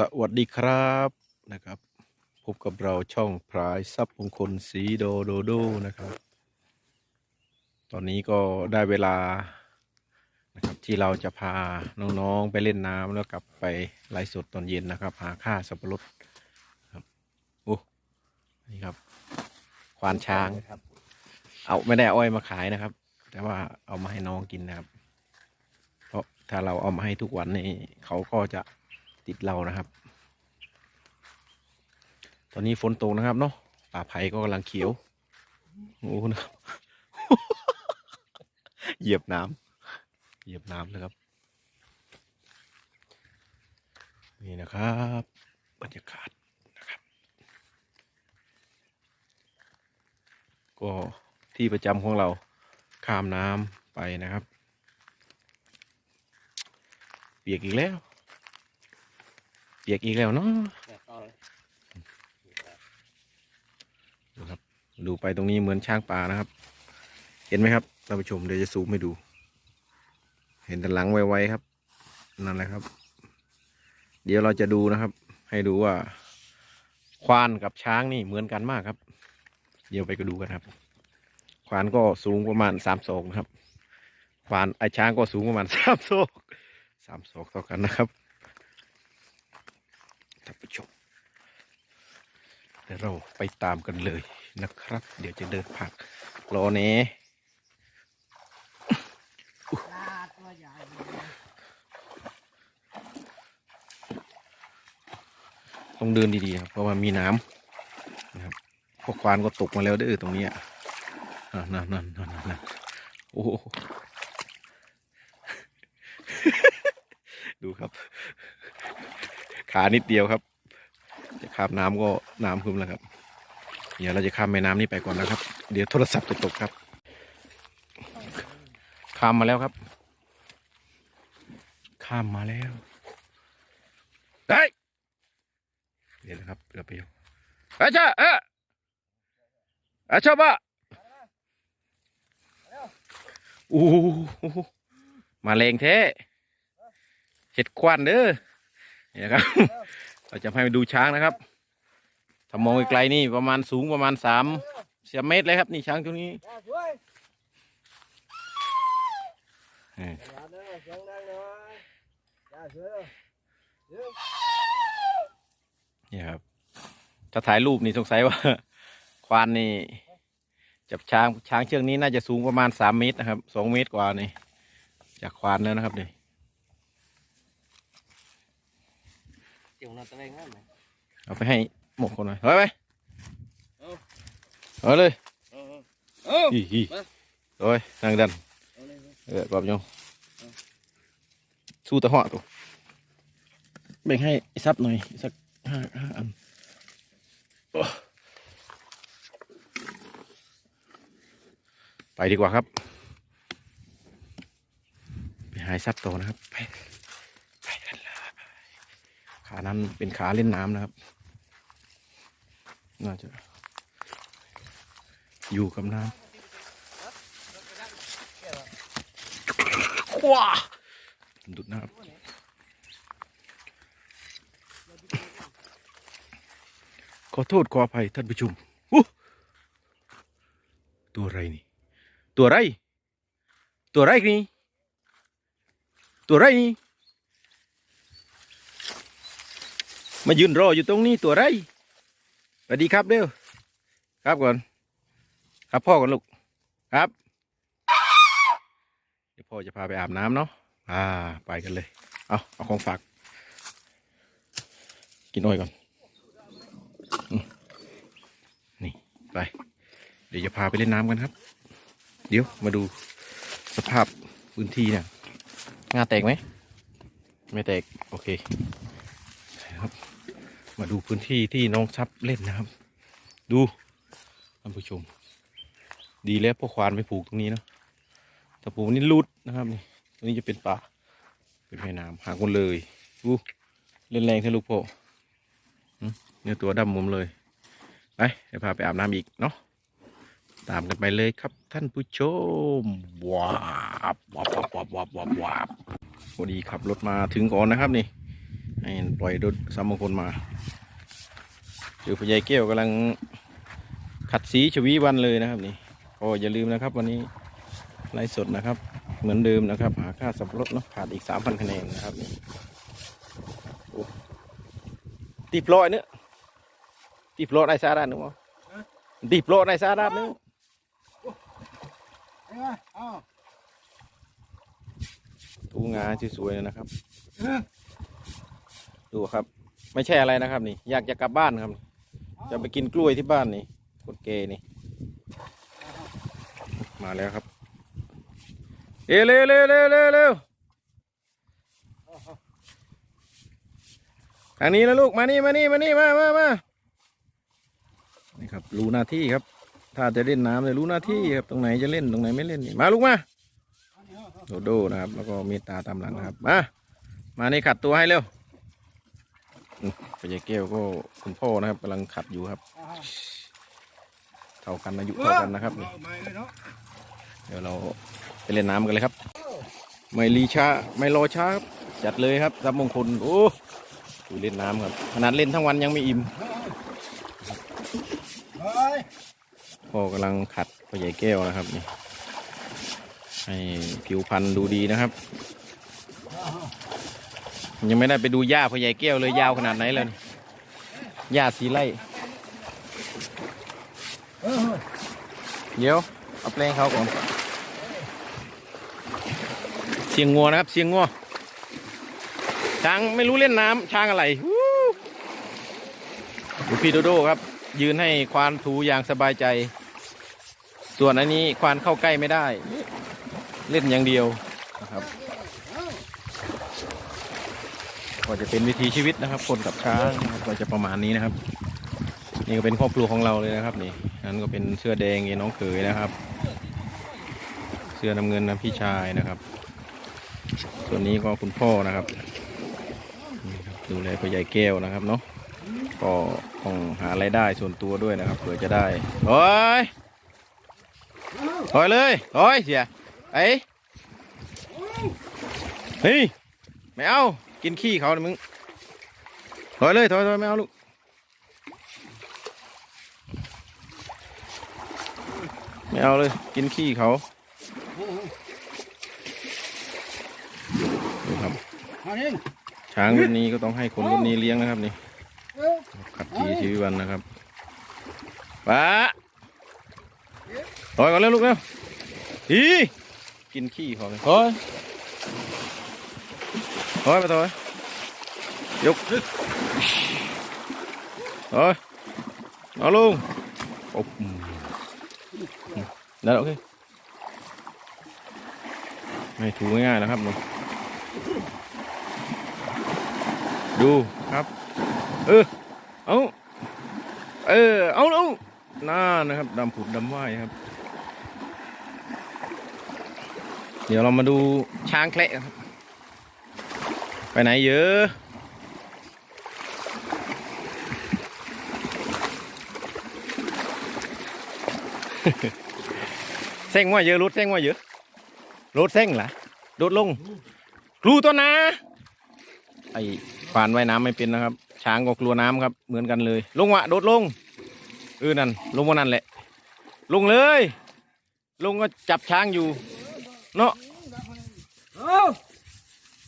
สวัสดีครับนะครับพบกับเราช่องพรายซับมงคลสีโดโดโดนะครับ ตอนนี้ก็ได้เวลานะครับที่เราจะพาน้องๆไปเล่นน้ำแล้วกลับไปไลฟ์สดตอนเย็นนะครับ หาค่าสับปะรดครับโอ้นี่ครับ ควานช้างครับเอาไม่ได้เอาอ้อยมาขายนะครับ แต่ว่าเอามาให้น้องกินนะครับ เพราะถ้าเราเอามาให้ทุกวันนี่เขาก็จะ ติดเรานะครับ ตอนนี้ฝนตกนะครับเนาะป่าไผ่ก็กำลังเขียวโอ้โหนะครับเหยียบน้ำเหยียบน้ำเลยครับ นี่นะครับ บรรยากาศนะครับ ก็ที่ประจำของเราข้ามน้ำไปนะครับ เปียกอีกแล้ว เปียกอีกแล้วเนาะดูครับ ดูไปตรงนี้เหมือนช้างป่านะครับ เห็นไหมครับท่านผู้ชมเดี๋ยวจะซูมให้ดู เห็นแต่หลังไวๆครับ นั่นแหละครับ เดี๋ยวเราจะดูนะครับ ให้ดูว่า ควานกับช้างนี่เหมือนกันมากครับ เดี๋ยวไปก็ดูกันครับ ควานก็สูงประมาณสามศอกนะครับควานไอช้างก็สูงประมาณสามศอกสามศอกเท่ากันนะครับ ท่านผู้ชมเดี๋ยวเราไปตามกันเลยนะครับ เดี๋ยวจะเดินผักรอเน่ลาดตัวใหญ่ต้องเดินดีๆครับเพราะว่ามีน้ำนะครับพวกควานก็ตกมาแล้วเด้อตรงนี้อะนั่นนั่นนั่นนั่นโอ้โห ดูครับ ขานิดเดียวครับ จะข้ามน้ำก็น้ำขึ้นแล้วครับ เดี๋ยวเราจะข้ามแม่น้ำนี้ไปก่อนนะครับ เดี๋ยวโทรศัพท์จะตกครับ ข้ามมาแล้วครับ ข้ามมาแล้วเฮ้เดี๋ยวนะครับเรือไปอยู่อาชาเอออาชาบะโอ้มาแรงแท้เห็ดควันเด้อ นี่นะครับ เราจะให้ดูช้างนะครับถ้ามองไกลๆนี่ประมาณสูงประมาณสามเสียเมตรเลยครับ นี่ช้างตัวนี้นี่ครับ ถ้าถ่ายรูปนี่สงสัยว่า ควานนี่ จับช้างช้างเชือกนี้น่าจะสูงประมาณสามเมตรนะครับสองเมตรกว่านี่จากควานแล้วนะครับนี่เดี๋ย วนอนตะเวงง่ายไหมเอาไปให้หมกคนหน่อยเฮ้ยไปเอาเอาเลยเอาเอาอีอีมาโอ้ยนั่งดันเอาเลยเออกรอบโยงสู้ตะเหาะตัวแบ่งให้ไอ้ซับหน่อยสักห้าห้าอันโอ้ไปดีกว่าครับ ไปหายซับโตวนะครับ ไปไปกันเลย ขานั้นเป็นขาเล่นน้ำนะครับ น่าจะ อยู่กับน้ำว้าดุดนะครับขอโทษขออภัยท่านผู้ชมตัวอะไรนี่ ตัวอะไร ตัวอะไรนี่ ตัวอะไรนี่ มายืนรออยู่ตรงนี้ตัวไรสวัสดีครับเด้อครับก่อน ครับพ่อก่อนลูกครับเดี๋ยวพ่อจะพาไปอาบน้ำเนาะอ่า ไปกันเลย เอาเอาของฝาก กินน้อยก่อนอืมนี่ไป เดี๋ยวจะพาไปเล่นน้ำกันครับ เดี๋ยวมาดูสภาพพื้นที่เนี่ยงาแตกไหม ไม่แตก โอเค มาดูพื้นที่ที่น้องซับเล่นนะครับ ดูท่านผู้ชม ดีแล้วพวกควานไปผูกตรงนี้เนาะแต่ปลูกนี่ลุดนะครับนี่ตรงนี้จะเป็นป่าเป็นแม่น้ำหาคนเลยอู้เล่นแรงใช่ลูกพ่อเนี่ยตัวดำมุมเลยไปเดี๋ยวพาไปอาบน้ำอีกเนาะตามกันไปเลยครับท่านผู้ชมว้าบว้าบว้าบว้าบว้าบว้าบว้าบพอดีขับรถมาถึงก่อนนะครับนี่ ให้ปล่อยรถสามมงคลมาคือพญายแก้วกำลังขัดสีชวีวันเลยนะครับนี่ก็อย่าลืมนะครับ วันนี้ไลฟ์สดนะครับ เหมือนเดิมนะครับ หาค่าสับปะรถเนาะขาดอีกสามพันคะแนนนะครับนี่โอ้ตีโปรยเนื้อะตีโปรยในสาระนึกมั้งตีโปรยในสาระนึกเอ้ยเอาทูงาสวยๆเลยนะครับเออ ดูครับ ไม่ใช่อะไรนะครับนี่ อยากจะกลับบ้านครับ จะไปกินกล้วยที่บ้านนี่คนเกนี่ มาแล้วครับเร็วเร็วเร็วเร็วเร็วทางนี้นะลูกมานี่มานี่มานี่มามามานี่ครับรู้หน้าที่ครับ ถ้าจะเล่นน้ำเลยรู้หน้าที่ครับตรงไหนจะเล่นตรงไหนไม่เล่นนี่มาลูกมาโดโดนะครับ แล้วก็เมตตาตามหลังนะครับ มา มานี่ขัดตัวให้เร็ว อืมพญาแก้วก็คุณพ่อนะครับกำลังขัดอยู่ครับ เท่ากันอายุเท่ากันนะครับนี่เดี๋ยวเราไปเล่นน้ำกันเลยครับ ไม่รีช้าไม่รอช้าครับจัดเลยครับรับมงคลโอ้ดูเล่นน้ำครับขนาดเล่นทั้งวันยังไม่อิ่มพ่อกำลังขัดพ่อใหญ่แก้วนะครับนี่ให้ผิวพรรณดูดีนะครับ ยังไม่ได้ไปดูหญ้าพ่อใหญ่แก้วเลยยาวขนาดไหนเลยหญ้าสีไร่เดี๋ยวเอาแปลงเขาก่อนเสียงงัวนะครับเสียงงัวช้างไม่รู้เล่นน้ำช้างอะไรดูพี่โดโดครับ ยืนให้ควานถูอย่างสบายใจ ส่วนอันนี้ควานเข้าใกล้ไม่ได้ เล่นอย่างเดียวนะครับ ก็จะเป็นวิถีชีวิตนะครับ คนกับช้างนะครับก็จะประมาณนี้นะครับ นี่ก็เป็นครอบครัวของเราเลยนะครับ นี่นั้นก็เป็นเสื้อแดงน้องเขยนะครับ เสื้อน้ำเงินนะพี่ชายนะครับ ส่วนนี้ก็คุณพ่อนะครับดูแลพ่อใหญ่แก้วนะครับเนาะก็ต้องหารายได้ส่วนตัวด้วยนะครับเผื่อจะได้โอ้ยถอยเลยถอยเสียไอ้เฮ้ยไม่เอา กินขี้เขาเลยมึงถอยเลยถอยถอยไม่เอาลูกไม่เอาเลย กินขี้เขาดูครับมานี่ช้างรุ่นนี้ก็ต้องให้คนรุ่นนี้เลี้ยงนะครับนี่ขัดทีชีวิตวันนะครับป้าถอยก่อนเร็วลูกเร็วอีกินขี้เขาเลยถอย ถอยไปถอยยกถอยเอาลุงโอ้อืมได้แล้วโอเคไม่ถูง่ายๆนะครับนี่ดูครับ เออเอาเออเอาเอาน่านะครับดำผุดดำว่ายครับ เดี๋ยวเรามาดูช้างแคระครับ ไปไหนเยอะเส้งว่าเยอะรถเส้งว่าเยอะรถเส้งเหรอโดดลงครูตัวนาไอ้ควานว่ายน้ำไม่เป็นนะครับ ช้างก็กลัวน้ำครับ เหมือนกันเลย ลงวะโดดลงเออนั่นลงวันนั้นแหละ ลงเลย ลงก็จับช้างอยู่ เนาะ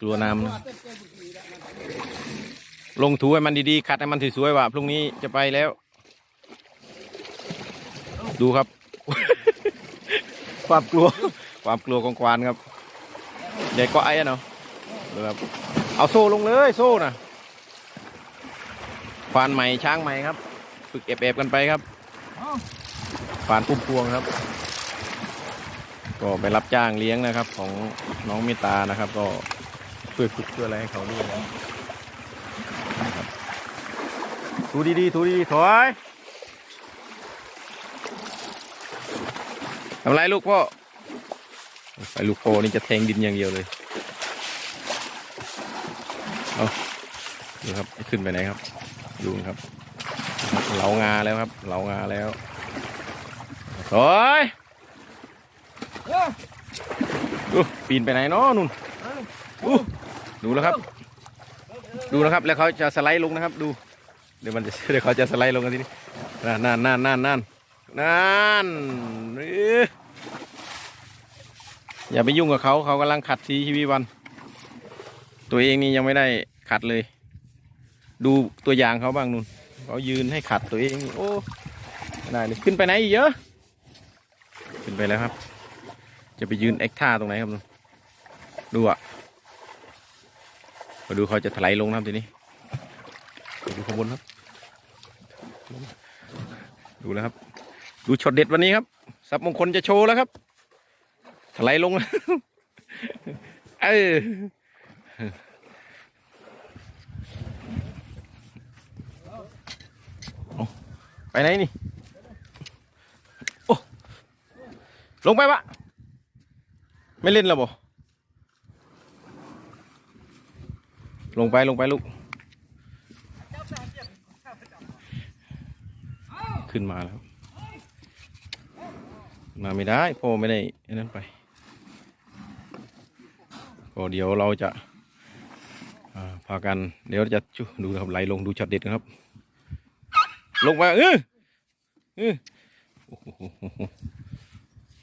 กลัวน้ำนะลงถูให้มันดีๆขัดให้มันสวยๆว่ะพรุ่งนี้จะไปแล้ว ดูครับ ความกลัว ความกลัวของควานครับใหญ่ก็ไอ้อะเนาะดูครับเอาโซ่ลงเลยโซ่นะควานใหม่ช้างใหม่ครับ ฝึกเอบๆกันไปครับควานพุ่มพวงครับ ก็ไปรับจ้างเลี้ยงนะครับ ของน้องเมตตานะครับ ก็ ช่วยฝึกช่วยอะไรให้เขาด้วยนะครับถูดีๆถูดีๆถอยทำไรลูกพ่อไปลูกพ่อนี่จะแทงดินอย่างเดียวเลยเอาดูครับขึ้นไปไหนครับ ดูนครับเหลางาแล้วครับเหลางาแล้วถอยเออปีนไปไหนเนาะนุ่น อู้ดูแล้วครับ ดูนะครับแล้วเขาจะสไลด์ลงนะครับ ดู เดี๋ยวมันจะเดี๋ยวเขาจะสไลด์ลงกันทีนี้นั่นนั่นนั่นนั่นนั่นนั่นเอ้ยอย่าไปยุ่งกับเขาเขากำลังขัดสีชีวิตวัน ตัวเองนี่ยังไม่ได้ขัดเลย ดูตัวอย่างเขาบ้างนุ่นเขายืนให้ขัดตัวเองโอ้ไม่ได้เลยขึ้นไปไหนอีกเยอะ ขึ้นไปแล้วครับ จะไปยืนเอ็กท่าตรงไหนครับนุ่นดูอะ มาดูเขาจะถลายลงนะครับทีนี้ดูข้างบนครับ ดูแล้วครับ ดูช็อตเด็ดวันนี้ครับสับมงคลจะโชว์แล้วครับถลายลงเออไปไหนนี่ โอ้ ลงไปปะไม่เล่นแล้วบ่ ลงไปลงไปลูก ขึ้นมาแล้ว มาไม่ได้พ่อไม่ได้ไอ้นั้นไป ก็เดี๋ยวเราจะพากัน เดี๋ยวจะจุดูนะครับไหลลงดูช็อตเด็ดนะครับ ลงไปเออเออ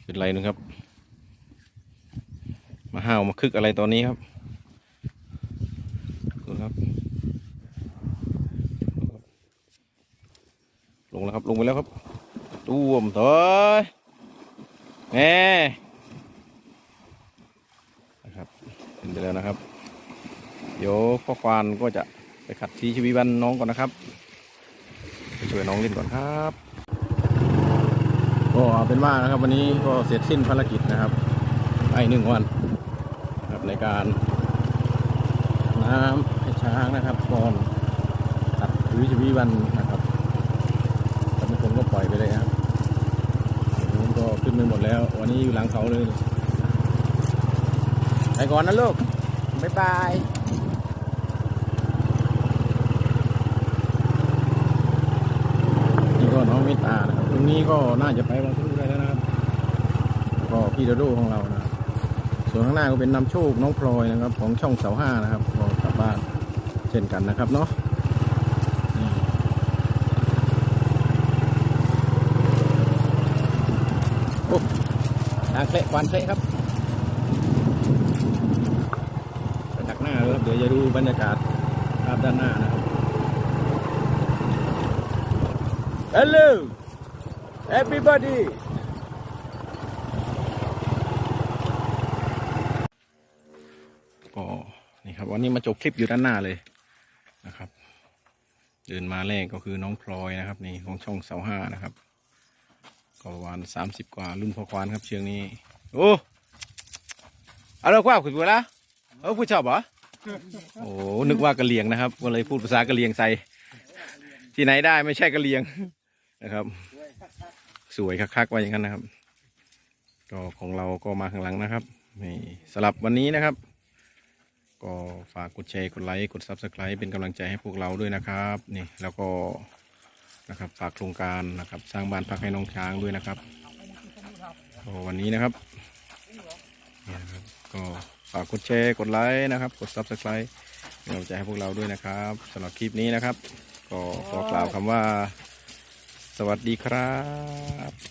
เป็นไรนึงครับ มาห้าวมาคึกอะไรตอนนี้ครับดูครับ ลงแล้วครับ ลงไปแล้วครับตูมถอยแน่นะครับขึ้นไปแล้วนะครับ เดี๋ยวพ่อควานก็จะไปขัดทีชีวิตวันน้องก่อนนะครับไปช่วยน้องเล่นก่อนครับ ก็เอาเป็นว่านะครับ วันนี้ก็เสร็จสิ้นภารกิจนะครับไอหนึ่งวันครับในการน้ำให้ช้างนะครับก่อนตัดถือชีวิตวันะครับแต่บางคนก็ปล่อยไปเลยครับนู้นก็ขึ้น ไปหมดแล้ว วันนี้อยู่หลังเขาเลย ไปก่อนนะลูก บ๊ายบายนี่ก็น้องเมตตานะครับตรงนี้ก็น่าจะไปบางทุได้แล้วนะครับแล้วก็พี่ดโดของเรานะส่วนข้างหน้าก็เป็นนำโชคน้องพลอยนะครับ ของช่องเสาห้านะครับก็กลับบ้านเช่นกันนะครับเนาะนี่โอ้ ทางเคละควันเคละครับไปดักหน้าเลยครับ เดี๋ยวจะดูบรรยากาศภาพด้านหน้านะครับ Hello everybody ก็นี่ครับวันนี้มาจบคลิปอยู่ด้านหน้าเลยนะครับ เดินมาแรกก็คือน้องพลอยนะครับ นี่ของช่องเสาห้านะครับ ก็ประมาณสามสิบกว่ารุ่นพ่อควานครับเชียงนี้ โอ้เอาเราคว้าคุณเวลาเออผู้ชอบเหรอโอ้นึกว่ากะเหลียงนะครับก็เลยพูดภาษากะเหลียงใส่ที่ไหนได้ไม่ใช่กะเหลียงนะครับ สวยคักๆไว่าอย่างนั้นนะครับก็ของเราก็มาข้างหลังนะครับนี่สำหรับวันนี้นะครับ ก็ฝากกดแชร์กดไลค์กด Subscribe เป็นกำลังใจให้พวกเราด้วยนะครับ นี่แล้วก็ นะครับฝากโครงการนะครับ สร้างบ้านพักให้น้องช้างด้วยนะครับก็วันนี้นะครับนี่นะครับ ก็ฝากกดแชร์กดไลค์นะครับ กดซับสไครต์เป็นกำลังใจให้พวกเราด้วยนะครับสำหรับคลิปนี้นะครับ ก็ขอกล่าวคำว่า สวัสดีครับ